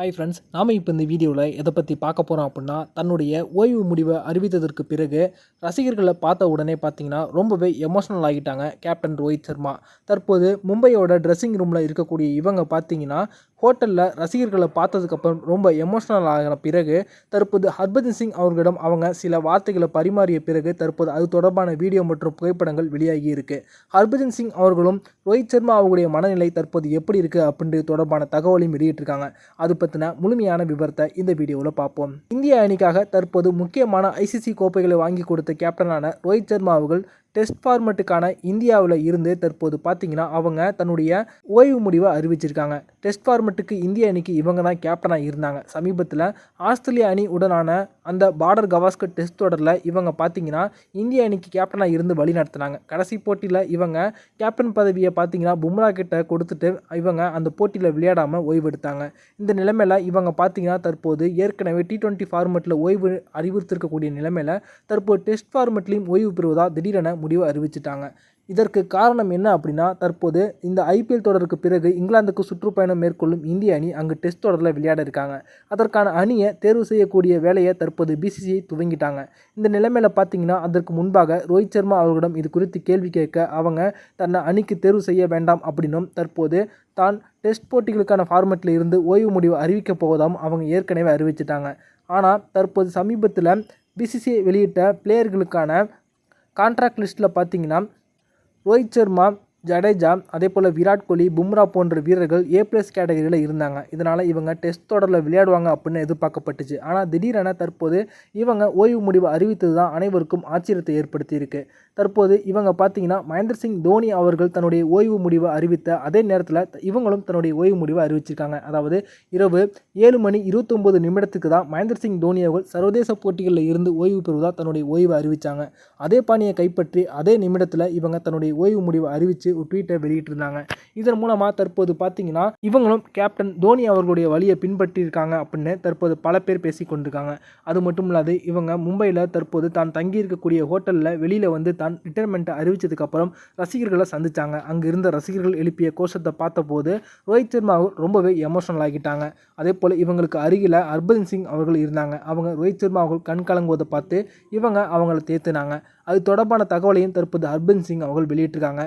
Hi friends நாம் இப்போ இந்த வீடியோவில் எதை பற்றி பார்க்க போகிறோம் அப்படின்னா தன்னுடைய ஓய்வு முடிவை அறிவித்ததற்கு பிறகு ரசிகர்களை பார்த்த உடனே பார்த்தீங்கன்னா ரொம்பவே எமோஷனல் ஆகிட்டாங்க கேப்டன் ரோஹித் சர்மா. தற்போது மும்பையோட ட்ரெஸ்ஸிங் ரூமில் இருக்கக்கூடிய இவங்க பார்த்தீங்கன்னா ஹோட்டலில் ரசிகர்களை பார்த்ததுக்கப்புறம் ரொம்ப எமோஷனல் ஆகின பிறகு தற்போது ஹர்பஜன் சிங் அவர்களிடம் அவங்க சில வார்த்தைகளை பரிமாறிய பிறகு தற்போது அது தொடர்பான வீடியோ மற்றும் புகைப்படங்கள் வெளியாகி இருக்கு. ஹர்பஜன் சிங் அவர்களும் ரோஹித் சர்மா அவர்களுடைய மனநிலை தற்போது எப்படி இருக்குது அப்படின்றது தொடர்பான தகவலையும் வெளியிட்டிருக்காங்க. அது பற்றின முழுமையான விவரத்தை இந்த வீடியோவில் பார்ப்போம். இந்திய அணிக்காக தற்போது முக்கியமான ஐசிசி கோப்பைகளை வாங்கி கொடுத்த கேப்டனான ரோஹித் சர்மாவுகள் டெஸ்ட் ஃபார்மெட்டுக்கான இந்தியாவில் இருந்து தற்போது பார்த்தீங்கன்னா அவங்க தன்னுடைய ஓய்வு முடிவை அறிவிச்சிருக்காங்க. டெஸ்ட் ஃபார்மெட்டுக்கு இந்திய அணிக்கு இவங்க தான் கேப்டனாக இருந்தாங்க. சமீபத்தில் ஆஸ்திரேலிய அணி உடனான அந்த பார்டர் கவாஸ்கர் டெஸ்ட் தொடரில் இவங்க பார்த்தீங்கன்னா இந்திய அணிக்கு கேப்டனாக இருந்து வழி நடத்தினாங்க. கடைசி போட்டியில் இவங்க கேப்டன் பதவியை பார்த்தீங்கன்னா பும்ரா கிட்ட கொடுத்துட்டு இவங்க அந்த போட்டியில் விளையாடாமல் ஓய்வெடுத்தாங்க. இந்த நிலைமையில் இவங்க பார்த்தீங்கன்னா தற்போது ஏற்கனவே டி டுவெண்ட்டி ஃபார்மெட்டில் ஓய்வு அறிவுறுத்திருக்கக்கூடிய நிலைமையில் தற்போது டெஸ்ட் ஃபார்மெட்லேயும் ஓய்வு பெறுவதாக திடீரென முடிவு அறிவிச்சிட்டாங்க. இதற்கு காரணம் என்ன அப்படின்னா தற்போது இந்த ஐபிஎல் தொடருக்கு பிறகு இங்கிலாந்துக்கு சுற்றுப்பயணம் மேற்கொள்ளும் இந்திய அணி அங்கு டெஸ்ட் தொடரில் விளையாட இருக்காங்க. அதற்கான அணியை தேர்வு செய்யக்கூடிய வேலையை தற்போது பிசிசிஐ துவங்கிட்டாங்க. இந்த நிலைமையில் பார்த்தீங்கன்னா அதற்கு முன்பாக ரோஹித் சர்மா அவர்களிடம் இது குறித்து கேள்வி கேட்க அவங்க தன்னை அணிக்கு தேர்வு செய்ய வேண்டாம் அப்படின்னும் தற்போது தான் டெஸ்ட் போட்டிகளுக்கான ஃபார்மெட்டில் இருந்து ஓய்வு முடிவு அறிவிக்கப் போவதாகவும் அவங்க ஏற்கனவே அறிவிச்சிட்டாங்க. ஆனால் தற்போது சமீபத்தில் பிசிசிஐ வெளியிட்ட பிளேயர்களுக்கான கான்ட்ராக்ட் லிஸ்ட்டில் பார்த்தீங்கன்னா ரோஹித் சர்மா ஜடேஜா அதே போல் விராட் கோலி பும்ரா போன்ற வீரர்கள் ஏ ப்ளஸ் கேட்டகரியில் இருந்தாங்க. இதனால் இவங்க டெஸ்ட் தொடரில் விளையாடுவாங்க அப்படின்னு எதிர்பார்க்கப்பட்டுச்சு. ஆனால் திடீரென தற்போது இவங்க ஓய்வு முடிவு அறிவித்தது தான் அனைவருக்கும் ஆச்சரியத்தை ஏற்படுத்தியிருக்கு. தற்போது இவங்க பார்த்தீங்கன்னா மகேந்திர சிங் தோனி அவர்கள் தன்னுடைய ஓய்வு முடிவை அறிவித்த அதே நேரத்தில் இவங்களும் தன்னுடைய ஓய்வு முடிவை அறிவிச்சிருக்காங்க. அதாவது இரவு ஏழு மணி இருபத்தொம்போது நிமிடத்துக்கு தான் மகேந்திர சிங் தோனி அவர்கள் சர்வதேச போட்டிகளில் இருந்து ஓய்வு பெறுவதாக தன்னுடைய ஓய்வை அறிவித்தாங்க அதே பாணியை கைப்பற்றி அதே நிமிடத்தில் இவங்க தன்னுடைய ஓய்வு முடிவை அறிவித்து ஒரு ட்வீட்டை வெளியிட்டிருந்தாங்க. இதன் மூலமாக தற்போது பார்த்தீங்கன்னா இவங்களும் கேப்டன் தோனி அவர்களுடைய வழியை பின்பற்றியிருக்காங்க அப்படின்னு தற்போது பல பேர் பேசி கொண்டிருக்காங்க. அது மட்டும் இல்லாது இவங்க மும்பையில் தற்போது தான் தங்கியிருக்கக்கூடிய ஹோட்டலில் வெளியில் வந்து தான் ரிட்டைர்மெண்ட்டை அறிவித்ததுக்கப்புறம் ரசிகர்களை சந்தித்தாங்க அங்கே இருந்த ரசிகர்கள் எழுப்பிய கோஷத்தை பார்த்தபோது ரோஹித் சர்மாவும் ரொம்பவே எமோஷனல் ஆகிட்டாங்க. அதே போல் இவங்களுக்கு அருகில் ஹர்பஜன் சிங் அவர்கள் இருந்தாங்க. அவங்க ரோஹித் சர்மா அவர்கள் கண் கலங்குவதை பார்த்து இவங்க அவங்கள தேத்துனாங்க. அது தொடர்பான தகவலையும் தற்போது ஹர்பன் சிங் அவர்கள் வெளியிட்டிருக்காங்க.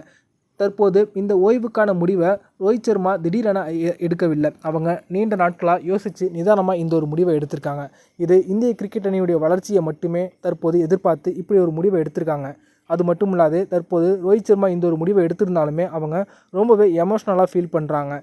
தற்போது இந்த ஓய்வுக்கான முடிவை ரோஹித் சர்மா திடீரென எடுக்கவில்லை. அவங்க நீண்ட நாட்களாக யோசித்து நிதானமாக இந்த ஒரு முடிவை எடுத்திருக்காங்க. இது இந்திய கிரிக்கெட் அணியுடைய வளர்ச்சியை மட்டுமே தற்போது எதிர்பார்த்து இப்படி ஒரு முடிவை எடுத்திருக்காங்க. அது மட்டும் இல்லாது தற்போது ரோஹித் சர்மா இந்த ஒரு முடிவை எடுத்திருந்தாலுமே அவங்க ரொம்பவே எமோஷ்னலாக ஃபீல் பண்ணுறாங்க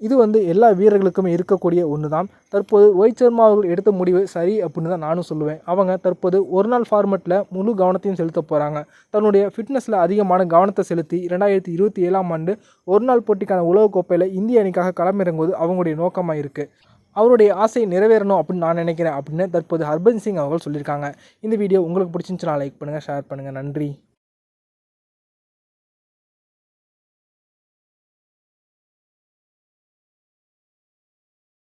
இது வந்து எல்லா வீரர்களுக்குமே இருக்கக்கூடிய ஒன்று தான் தற்போது ரோஹித் சர்மா அவர்கள் எடுத்த முடிவு சரி அப்படின்னு தான் நானும் சொல்லுவேன். அவங்க தற்போது ஒரு நாள் ஃபார்மெட்டில் முழு கவனத்தையும் செலுத்த போகிறாங்க தன்னுடைய ஃபிட்னஸில் அதிகமான கவனத்தை செலுத்தி இரண்டாயிரத்தி இருபத்தி ஏழாம் ஆண்டு ஒரு நாள் போட்டிக்கான உலகக்கோப்பையில் இந்திய அணிக்காக களமிறங்குவது அவங்களுடைய நோக்கமாக இருக்குது அவருடைய ஆசை நிறைவேறணும் அப்படின்னு நான் நினைக்கிறேன் அப்படின்னு தற்போது ஹர்பன் சிங் அவர்கள் சொல்லியிருக்காங்க. இந்த வீடியோ உங்களுக்கு பிடிச்சிருந்துச்சுன்னா லைக் பண்ணுங்கள் ஷேர் பண்ணுங்கள் நன்றி.